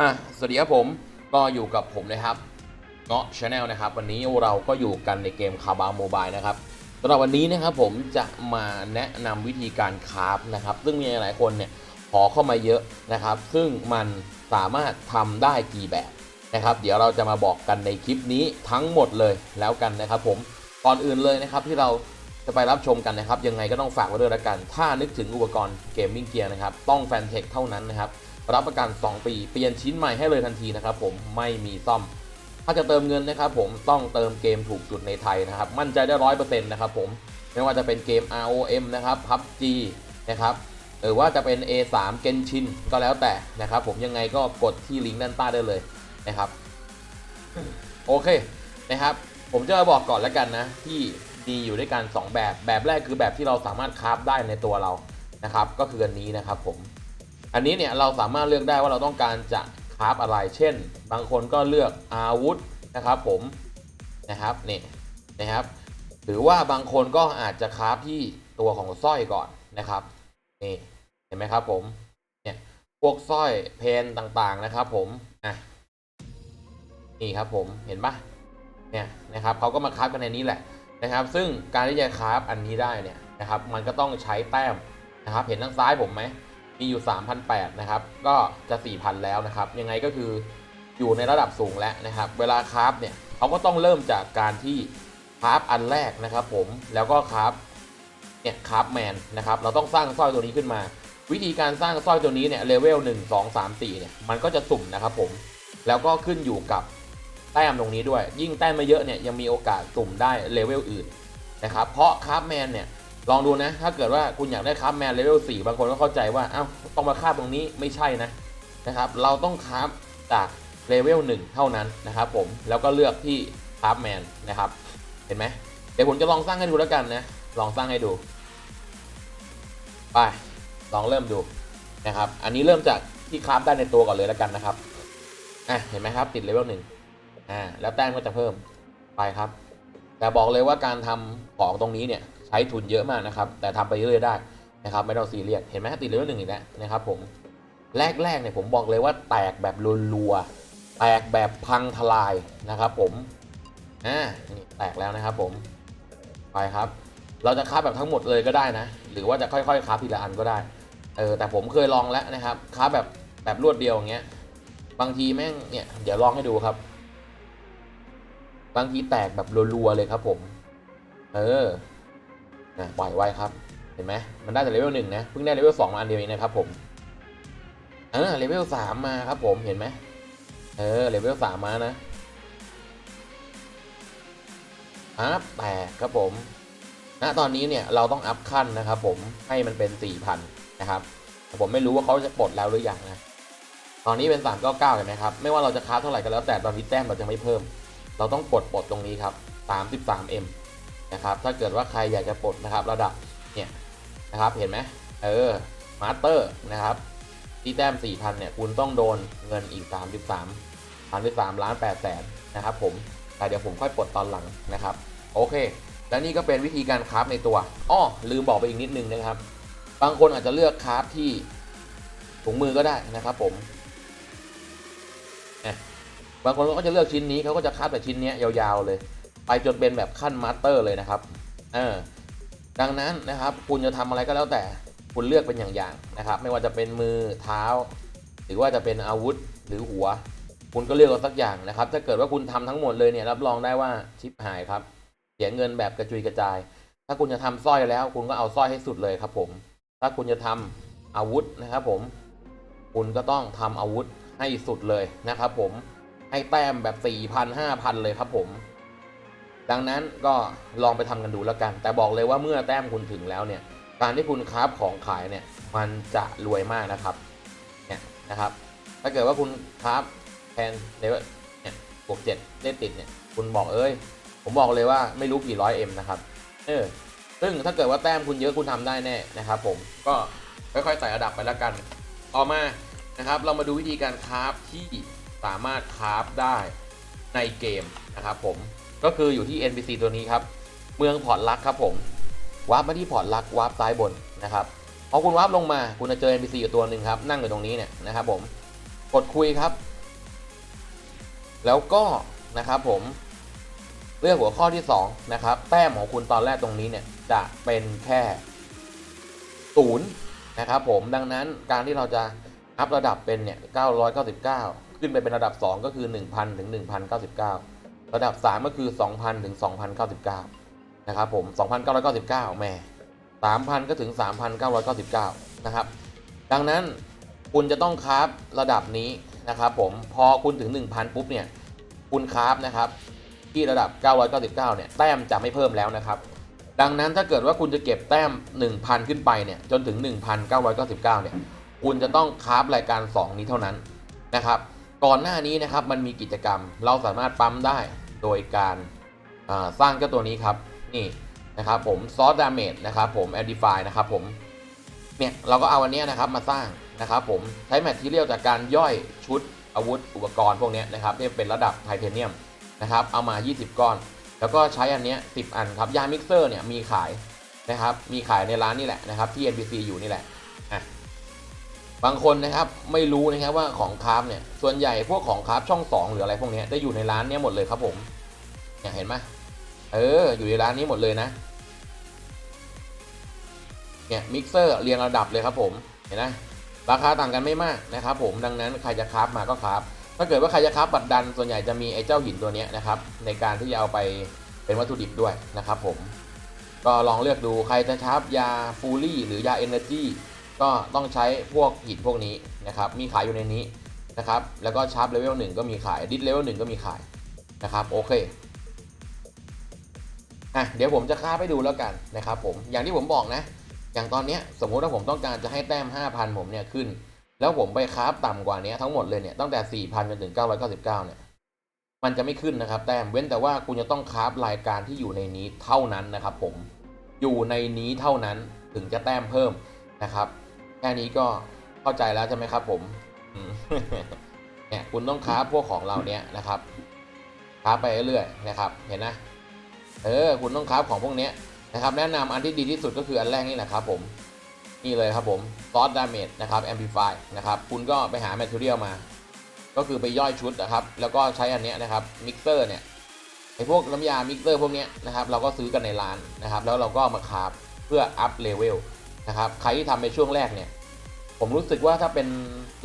อะสวัสดีครับผมก็อยู่กับผมนะครับเงาะชาแนลนะครับ วันนี้เราก็อยู่กันในเกมคาบาโมบายนะครับสำหรับวันนี้นะครับผมจะมาแนะนำวิธีการคราฟนะครับ ซึ่งมีหลายคนเนี่ยขอเข้ามาเยอะนะครับ ซึ่งมันสามารถทำได้กี่แบบนะครับ เดี๋ยวเราจะมาบอกกันในคลิปนี้ทั้งหมดเลยแล้วกันนะครับ ผมก่อนอื่นเลยนะครับที่เราจะไปรับชมกันนะครับ ยังไงก็ต้องฝากไว้ด้วยละกัน ถ้านึกถึงอุปกรณ์เกมมิ่งเกียร์นะครับ ต้องแฟนเทคเท่านั้นนะครับ รับประกัน 2 ปี เปลี่ยนชิ้นใหม่ให้เลยทันทีนะครับผมไม่มีซ่อม ถ้าจะเติมเงินนะครับผมต้องเติมเกมถูกจุดในไทยนะครับ มั่นใจได้ร้อยเปอร์เซ็นต์นะครับผมไม่ว่าจะเป็นเกม ROM นะครับ PUBG นะครับหรือว่าจะเป็น A3 Genshin ก็แล้วแต่นะครับ ผมยังไงก็กดที่ลิงก์ด้านใต้ได้เลยนะครับ โอเคนะครับ ผมจะมาบอกก่อนแล้วกันนะ ที่มีอยู่ด้วยกัน 2 แบบแบบแรกคือแบบที่เราสามารถคราฟได้ในตัวเรานะครับ ก็คืออันนี้นะครับผม อันนี้เนี่ยเราสามารถเลือกได้ว่าเราต้องการจะคราฟอะไร เช่น บางคนก็เลือกอาวุธนะครับผมนะครับนี่นะครับ หรือว่าบางคนก็อาจจะคราฟที่ตัวของสร้อยก่อนนะครับนี่เห็นไหมครับผมเนี่ยพวกสร้อยเพนต่างๆนะครับ ผมอะนี่ครับผมเห็นปะเนี่ยนะครับเขาก็มาคราฟกันในนี้แหละนะครับ ซึ่งการที่จะคราฟอันนี้ได้เนี่ยนะครับ มันก็ต้องใช้แต้มนะครับ เห็นทางซ้ายผมไหม มีอยู่ 3,800 นะครับ ก็จะ 4,000 แล้วนะครับ ยังไงก็คืออยู่ในระดับสูงแล้วนะครับ เวลาคราฟเนี่ยเขาก็ต้องเริ่มจากการที่คราฟอันแรกนะครับผมแล้วก็คราฟเนี่ยคราฟแมนนะครับ เราต้องสร้างสร้อยตัวนี้ขึ้นมา วิธีการสร้างสร้อยตัวนี้เนี่ยเลเวล1 2 3 4เนี่ยมันก็จะสุ่มนะครับผมแล้วก็ขึ้นอยู่กับแต้มตรงนี้ด้วย ยิ่งแต้มมาเยอะเนี่ยยังมีโอกาสสุ่มได้เลเวลอื่นนะครับเพราะคราฟแมนเนี่ย ลองดูนะ ถ้าเกิดว่าคุณอยากได้คราฟแมนเลเวล4บางคนก็เข้าใจว่า อ้าว ต้องมาคราฟตรงนี้ไม่ใช่นะนะครับ เราต้องคราฟจากเลเวล1เท่านั้นนะครับผม แล้วก็เลือกที่คราฟแมนนะครับ เห็นไหม เดี๋ยวผมจะลองสร้างให้ดูแล้วกันนะ ลองสร้างให้ดู ไป ลองเริ่มดูนะครับ อันนี้เริ่มจากที่คราฟได้ในตัวก่อนเลยแล้วกันนะครับ อะ เห็นไหมครับ ติดเลเวลหนึ่งอ่า แล้วแต้มก็จะเพิ่ม ไปครับ แต่บอกเลยว่าการทำของตรงนี้เนี่ย ใช้ทุนเยอะมากนะครับ แต่ทำไปเรื่อยๆได้นะครับ ไม่ต้องซีเรียสเห็นไหมติดเลเวลหนึ่งอีกแล้วนะครับผมแรกๆเนี่ยผมบอกเลยว่าแตกแบบรัวๆแตกแบบพังทลายนะครับ ผมอ่านี่แตกแล้วนะครับ ผมไปครับ เราจะคาบแบบทั้งหมดเลยก็ได้นะ หรือว่าจะค่อยๆคาบทีละอันก็ได้เออแต่ผมเคยลองแล้วนะครับคาบแบบแบบรวดเดียวอย่างเงี้ยบางทีแม่งเนี่ยเดี๋ยวลองให้ดูครับ บางทีแตกแบบรัวๆเลยครับผม เออ นะปล่อยไว้ครับ เห็นไหมมันได้แต่เลเวลหนึ่งนะ เพิ่งได้เลเวลสองมาอันเดียวเองนะครับผมเออเลเวลสามมาครับผม เห็นไหมเออเลเวลสามมานะอัพแต่ครับผมณนะตอนนี้เนี่ยเราต้องอัพขั้นนะครับผมให้มันเป็นสี่พันนะครับผมไม่รู้ว่าเขาจะปลดแล้วหรือยังนะ ตอนนี้เป็นสามเก้าเก้าเห็นไหมครับ ไม่ว่าเราจะค้าเท่าไหร่ก็แล้วแต่ตอนนี้แต้มเราจะไม่เพิ่ม เราต้องปลดปลดตรงนี้ครับสามสิบสามเอ็ม นะครับ ถ้าเกิดว่าใครอยากจะปลดนะครับระดับเนี่ยนะครับเห็นไหมเออมาสเตอร์นะครับที่แต้ม 4,000 เนี่ยคุณต้องโดนเงินอีก 33 33ล้าน8แสนนะครับผมแต่เดี๋ยวผมค่อยปลดตอนหลังนะครับ โอเค และนี่ก็เป็นวิธีการคราฟในตัวอ้อลืมบอกไปอีกนิดนึงนะครับ บางคนอาจจะเลือกคราฟที่ถุงมือก็ได้นะครับผมบางคนก็จะเลือกชิ้นนี้เขาก็จะคราฟแต่ชิ้นนี้ยาวๆเลย ไปจนเป็นแบบขั้นมาสเตอร์เลยนะครับเออดังนั้นนะครับคุณจะทำอะไรก็แล้วแต่คุณเลือกเป็นอย่างๆนะครับ ไม่ว่าจะเป็นมือเท้า หรือว่าจะเป็นอาวุธหรือหัว คุณก็เลือกเอาสักอย่างนะครับ ถ้าเกิดว่าคุณทำทั้งหมดเลยเนี่ยรับรองได้ว่าชิปหายครับ เสียเงินแบบกระจุยกระจาย ถ้าคุณจะทำสร้อยแล้ว คุณก็เอาสร้อยให้สุดเลยครับผม ถ้าคุณจะทำอาวุธนะครับผม คุณก็ต้องทำอาวุธให้สุดเลยนะครับผมให้แต้มแบบ4 0 0 0 5,000 เลยครับผม ดังนั้นก็ลองไปทำกันดูแล้วกัน แต่บอกเลยว่าเมื่อแต้มคุณถึงแล้วเนี่ย การที่คุณคราของขายเนี่ยมันจะรวยมากนะครับ เนี่ยนะครับ ถ้าเกิดว่าคุณคราแทนเลเวลเนี่ยบวกเจ็ดได้ติดเนี่ย คุณบอกเอ้ย ผมบอกเลยว่าไม่รู้กี่ร้อยเอ็มนะครับ เออ ซึ่งถ้าเกิดว่าแต้มคุณเยอะคุณทำได้แน่นะครับ ผม ก็ค่อยๆไต่ระดับไปแล้วกัน ต่อมานะครับ เรามาดูวิธีการคราฟที่สามารถคราฟได้ในเกมนะครับผม ก็คืออยู่ที่ NPC ตัวนี้ครับ เมืองพอร์ตลักครับผมวาร์ปมาที่พอร์ตลักวาร์ปซ้ายบนนะครับพอคุณวาร์ปลงมาคุณจะเจอ NPC อยู่ตัวหนึ่งครับ นั่งอยู่ตรงนี้เนี่ยนะครับผมกดคุยครับ แล้วก็นะครับผมเรื่องหัวข้อที่ 2 นะครับ แต้มของคุณตอนแรกตรงนี้เนี่ยจะเป็นแค่ศูนย์นะครับผมดังนั้นการที่เราจะอัพระดับเป็นเนี่ย999 ขึ้นไปเป็นระดับ 2 ก็คือ 1,000 ถึง 1,099 ระดับ 3 ก็คือ 2,000 ถึง 2,099 นะครับผม 2,999แหม่3,000 ก็ถึง 3,999 นะครับ ดังนั้นคุณจะต้องคราฟระดับนี้นะครับผม พอคุณถึง 1,000 ปุ๊บเนี่ย คุณคราฟนะครับที่ระดับ 999 เนี่ย แต้มจะไม่เพิ่มแล้วนะครับ ดังนั้นถ้าเกิดว่าคุณจะเก็บแต้ม 1,000 ขึ้นไปเนี่ย จนถึง 1,999 เนี่ย คุณจะต้องคราฟรายการ 2 นี้เท่านั้นนะครับก่อนหน้านี้นะครับมันมีกิจกรรมเราสามารถปั๊มได้ โดยการสร้างเจ้าตัวนี้ครับนี่นะครับผมซอสดาเมจนะครับผมแอดดิฟายนะครับผมเนี่ยเราก็เอาอันนี้นะครับมาสร้างนะครับผมใช้แมททีเรียลจากการย่อยชุดอาวุธอุปกรณ์พวกนี้นะครับที่เป็นระดับไทเทเนียมนะครับเอามา 20 ก้อน แล้วก็ใช้อันนี้10 อันครับยามิกเซอร์เนี่ยมีขายนะครับมีขายในร้านนี่แหละนะครับที่ NPC อยู่นี่แหละ บางคนนะครับไม่รู้นะครับว่าของคาราฟเนี่ยส่วนใหญ่พวกของคาราฟช่อง 2 หรืออะไรพวกนี้จะอยู่ในร้านนี้หมดเลยครับผมเนี่ยเห็นไหมเอออยู่ในร้านนี้หมดเลยนะเนี่ยมิกเซอร์เรียงระดับเลยครับผมเห็นไหมราคาต่างกันไม่มากนะครับผมดังนั้นใครจะคาราฟมาก็คาราฟถ้าเกิดว่าใครจะคาราฟบัตรดันส่วนใหญ่จะมีไอ้เจ้าหินตัวนี้นะครับในการที่จะเอาไปเป็นวัตถุดิบด้วยนะครับผมก็ลองเลือกดูใครจะชาร์ปยาฟูลี่หรือยาเอเนอร์จี ก็ต้องใช้พวกหินพวกนี้นะครับ มีขายอยู่ในนี้นะครับ แล้วก็ชาร์ปเลเวลหนึ่งก็มีขายดิสเลเวลหนึ่งก็มีขายนะครับ โอเคอะเดี๋ยวผมจะคราฟให้ดูแล้วกันนะครับผม อย่างที่ผมบอกนะ อย่างตอนนี้สมมุติว่าผมต้องการจะให้แต้ม 5,000 ผมเนี่ยขึ้น แล้วผมไปคราฟต่ำกว่านี้ทั้งหมดเลยเนี่ยตั้งแต่ 4,000จนถึง 999 เนี่ยมันจะไม่ขึ้นนะครับ แต้มเว้นแต่ว่าคุณจะต้องคราฟรายการที่อยู่ในนี้เท่านั้นนะครับ ผมอยู่ในนี้เท่านั้นถึงจะแต้มเพิ่มนะครับ ค่นี้ก็เข้าใจแล้วใช่ไหมครับ ผมเนี่ยคุณต้องคราพวกของเราเนี้ยนะครับคราไปเรื่อยๆนะครับ เห็นนะเออคุณต้องคราของพวกเนี้ยนะครับ แนะนำอันที่ดีที่สุดก็คืออันแรกนี่แหละครับ ผมนี่เลยครับผมซอสดาเมจนะครับแอมพลิฟายนะครับคุณก็ไปหาแมทเทียลมา ก็คือไปย่อยชุดนะครับ แล้วก็ใช้อันเนี้ยนะครับมิกเซอร์เนี่ยไอพวกน้ำยามิกเซอร์พวกเนี้ยนะครับ เราก็ซื้อกันในร้านนะครับ แล้วเราก็มาคาฟเพื่ออัพเลเวลนะครับ ใครที่ทำในช่วงแรกเนี่ย ผมรู้สึกว่าถ้าเป็น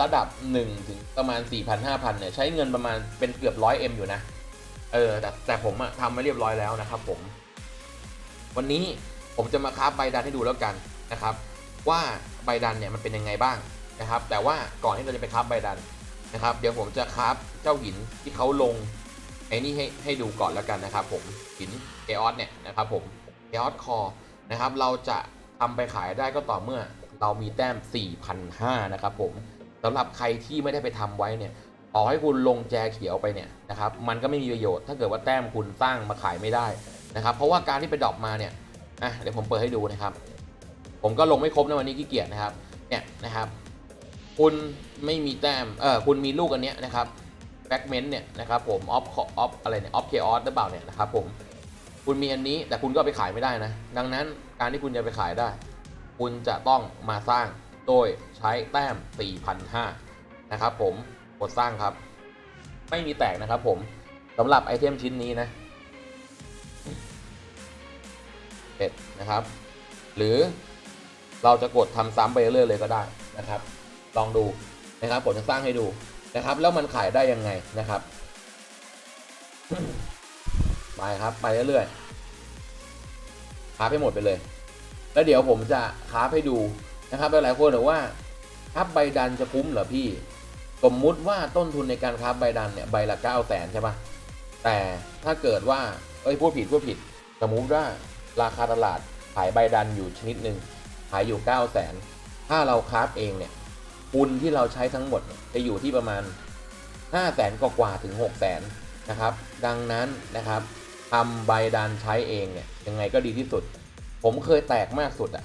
ระดับ1ถึงประมาณ 4,000 5,000เนี่ยใช้เงินประมาณเป็นเกือบร้อยเอ็มอยู่นะ เออ แต่แต่ผมอะทำมาเรียบร้อยแล้วนะครับผม วันนี้ผมจะมาคราฟใบดันให้ดูแล้วกันนะครับ ว่าใบดันเนี่ยมันเป็นยังไงบ้างนะครับ แต่ว่าก่อนที่เราจะไปคราฟใบดันนะครับ เดี๋ยวผมจะคราฟเจ้าหินที่เขาลงไอ้นี่ให้ให้ดูก่อนแล้วกันนะครับ ผมหินเอออสเนี่ยนะครับผมเอออสคอนะครับเราจะทำไปขายได้ก็ต่อเมื่อ เรามีแต้ม 4,500 นะครับผมสำหรับใครที่ไม่ได้ไปทำไว้เนี่ยต่อให้คุณลงแจเขียวไปเนี่ยนะครับมันก็ไม่มีประโยชน์ถ้าเกิดว่าแต้มคุณสร้างมาขายไม่ได้นะครับเพราะว่าการที่ไปดรอปมาเนี่ยอะเดี๋ยวผมเปิดให้ดูนะครับ ผมก็ลงไม่ครบในวันนี้ขี้เกียจนะครับเนี่ยนะครับ คุณไม่มีแต้มเออคุณมีลูกอันเนี้ยนะครับแฟกเมนต์เนี่ยนะครับผมออฟออฟอะไรเนี่ยออฟเคออสหรือเปล่าเนี่ยนะครับผมคุณมีอันนี้แต่คุณก็ไปขายไม่ได้นะ ดังนั้นการที่คุณจะไปขายได้ คุณจะต้องมาสร้างโดยใช้แต้ม 4,500 นะครับผมกดสร้างครับ ไม่มีแตกนะครับผมสำหรับไอเทมชิ้นนี้นะเสร็จนะครับ หรือเราจะกดทำซ้ำไปเรื่อยๆเลยก็ได้นะครับ ลองดูนะครับผมจะสร้างให้ดูนะครับ แล้วมันขายได้ยังไงนะครับไปครับไปเรื่อยๆคราฟให้หมดไปเลย แล้วเดี๋ยวผมจะคราฟให้ดูนะครับหลายๆคนบอกว่าคราฟใบดันจะคุ้มเหรอพี่ สมมุติว่าต้นทุนในการคราฟใบดันเนี่ยใบละเก้าแสนใช่ปะแต่ถ้าเกิดว่าเอ้ยพูดผิดพูดผิด สมมุติว่าราคาตลาดขายใบดันอยู่ชนิดหนึ่งขายอยู่9 0 0 0 0 0ถ้าเราคราฟเองเนี่ยปุนที่เราใช้ทั้งหมดจะอยู่ที่ประมาณ5 0 0 0 0 0กว่าถึง6 0 0 0 0 0นะครับ ดังนั้นนะครับทำใบดันใช้เองเนี่ยยังไงก็ดีที่สุด ผมเคยแตกมากสุดอะ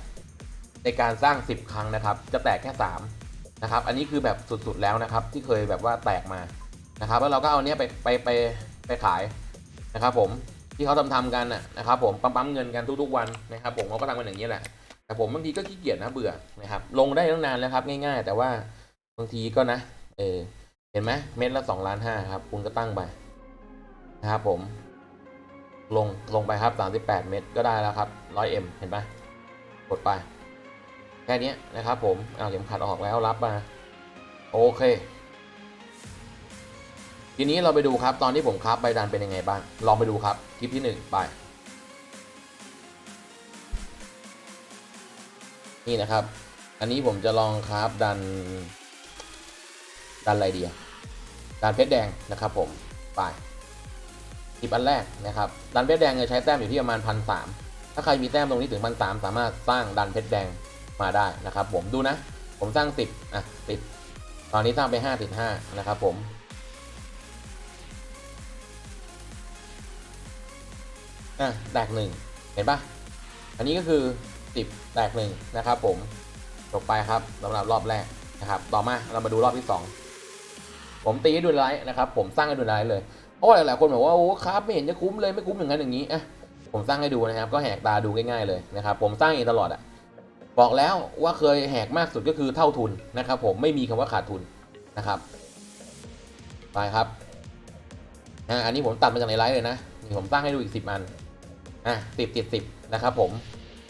ในการสร้าง 10 ครั้งนะครับ จะแตกแค่3นะครับ อันนี้คือแบบสุดๆแล้วนะครับ ที่เคยแบบว่าแตกมานะครับ แล้วเราก็เอาเนี้ยไปไปไปไปขายนะครับ ผมที่เขาทำทำกันนะนะครับ ผมปั๊มปั๊มเงินกันทุกๆวันนะครับ ผมเขาก็ทำกันอย่างนี้แหละ แต่ผมบางทีก็ขี้เกียจนะเบื่อนะครับ ลงได้ตั้งนานแล้วครับ ง่าย ๆ แต่ว่าบางทีก็นะ เออเห็นไหมเม็ดละสองล้านห้าครับ คุณก็ตั้งไปนะครับผม ลงลงไปครับ 38 เมตรก็ได้แล้วครับ 100m เห็นไหมกดไป แค่นี้นะครับผมเอาเข็มขัดออกแล้วรับมา โอเค ทีนี้เราไปดูครับ ตอนที่ผมคราฟใบดันเป็นยังไงบ้าง ลองไปดูครับคลิปที่หนึ่งไป นี่นะครับ อันนี้ผมจะลองคราฟดัน ดันอะไรดีดันเพชรแดงนะครับผมไป คลิปอันแรกนะครับดันเพชรแดงจะใช้แต้มอยู่ที่ประมาณพันสามถ้าใครมีแต้มตรงนี้ถึงพันสามสามารถสร้างดันเพชรแดงมาได้นะครับผมดูนะ ผมสร้างสิบอะติดตอนนี้สร้างไปห้าติดห้านะครับผมอะแตกหนึ่งเห็นปะอันนี้ก็คือสิบแตกหนึ่งนะครับผมจบไปครับสำหรับรอบแรกนะครับ ต่อมาเรามาดูรอบที่สองผมตีให้ดูไลท์นะครับ ผมสร้างให้ดูไลท์เลย เพราะหลายๆคนบอกว่าโอ้ครับไม่เห็นจะคุ้มเลยไม่คุ้มอย่างนั้นอย่างนี้อะผมสร้างให้ดูนะครับ ก็แหกตาดูง่ายๆเลยนะครับผมสร้างเองตลอดอะบอกแล้วว่าเคยแหกมากสุดก็คือเท่าทุนนะครับ ผมไม่มีคำว่าขาดทุนนะครับไปครับอะอันนี้ผมตัดมาจากในไลฟ์เลยนะนี่ผมสร้างให้ดูอีกสิบอันอะสิบติดสิบนะครับ ผม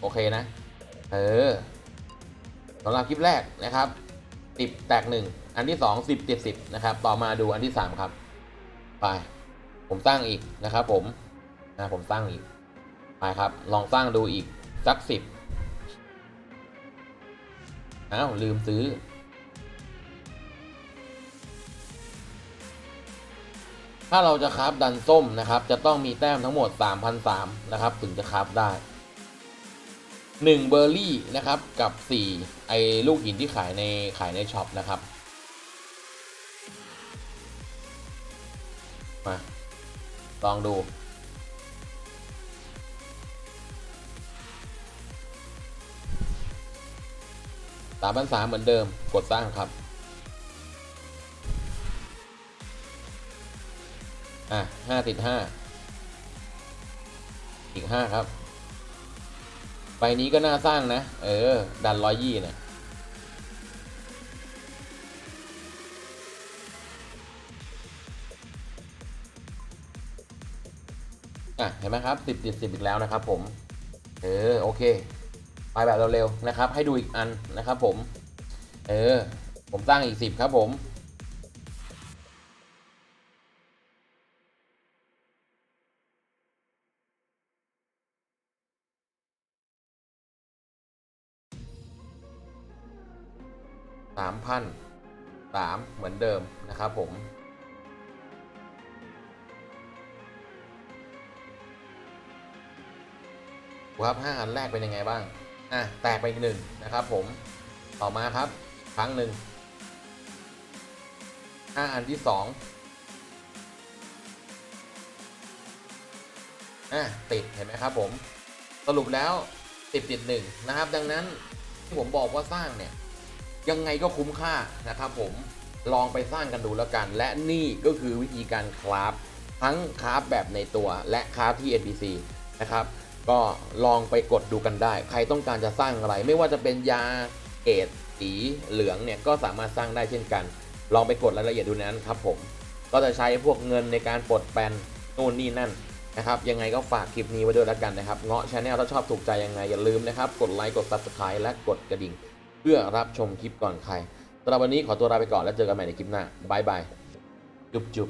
โอเคนะ เออสำหรับคลิปแรกนะครับสิบแตกหนึ่งอันที่สองสิบติดสิบนะครับ ต่อมาดูอันที่สามครับ ไป ผมสร้างอีกนะครับ ผมนะผมสร้างอีกไปครับ ลองสร้างดูอีกสักสิบอ้าวลืมซื้อ ถ้าเราจะคราฟดันส้มนะครับ จะต้องมีแต้มทั้งหมด 3,003นะครับ ถึงจะคราฟได้ 1 เบอร์รี่นะครับกับ 4 ไอ้ลูกหินที่ขายในขายในช็อปนะครับ มา ลองดู สามพันสามเหมือนเดิม กดสร้างครับ อะห้าติดห้า อีกห้าครับใบนี้ก็น่าสร้างนะ เออ ดันร้อยยี่เนี่ย อะเห็นไหมครับสิบติดสิบอีกแล้วนะครับ ผมเออโอเค ไปแบบเร็วๆนะครับ ให้ดูอีกอันนะครับ ผม เออ ผมสร้างอีกสิบครับผมสามพันสามเหมือนเดิมนะครับผม ครับห้าอันแรกเป็นยังไงบ้าง อะ แตกไปอีกหนึ่งนะครับผม ต่อมาครับ ครั้งหนึ่งห้าอันที่สองอะติดเห็นไหมครับผม สรุปแล้วติดติดหนึ่งนะครับ ดังนั้นที่ผมบอกว่าสร้างเนี่ย ยังไงก็คุ้มค่านะครับผม ลองไปสร้างกันดูแล้วกัน และนี่ก็คือวิธีการคราฟทั้งคราฟแบบในตัวและคราฟที่ NPC นะครับ ก็ลองไปกดดูกันได้ ใครต้องการจะสร้างอะไร ไม่ว่าจะเป็นยาเกรดสีเหลืองเนี่ยก็สามารถสร้างได้เช่นกัน ลองไปกดรายละเอียดดูนั้นครับผม ก็จะใช้พวกเงินในการปลดแปลนนู่นนี่นั่นนะครับ ยังไงก็ฝากคลิปนี้ไว้ด้วยแล้วกันนะครับ เงาะชาแนลถ้าชอบถูกใจยังไงอย่าลืมนะครับ กดไลค์ กด subscribe และกดกระดิ่ง เพื่อรับชมคลิปก่อนใครสำหรับวันนี้ขอตัวลาไปก่อนแล้วเจอกันใหม่ในคลิปหน้าบายบายจุ๊บจุ๊บ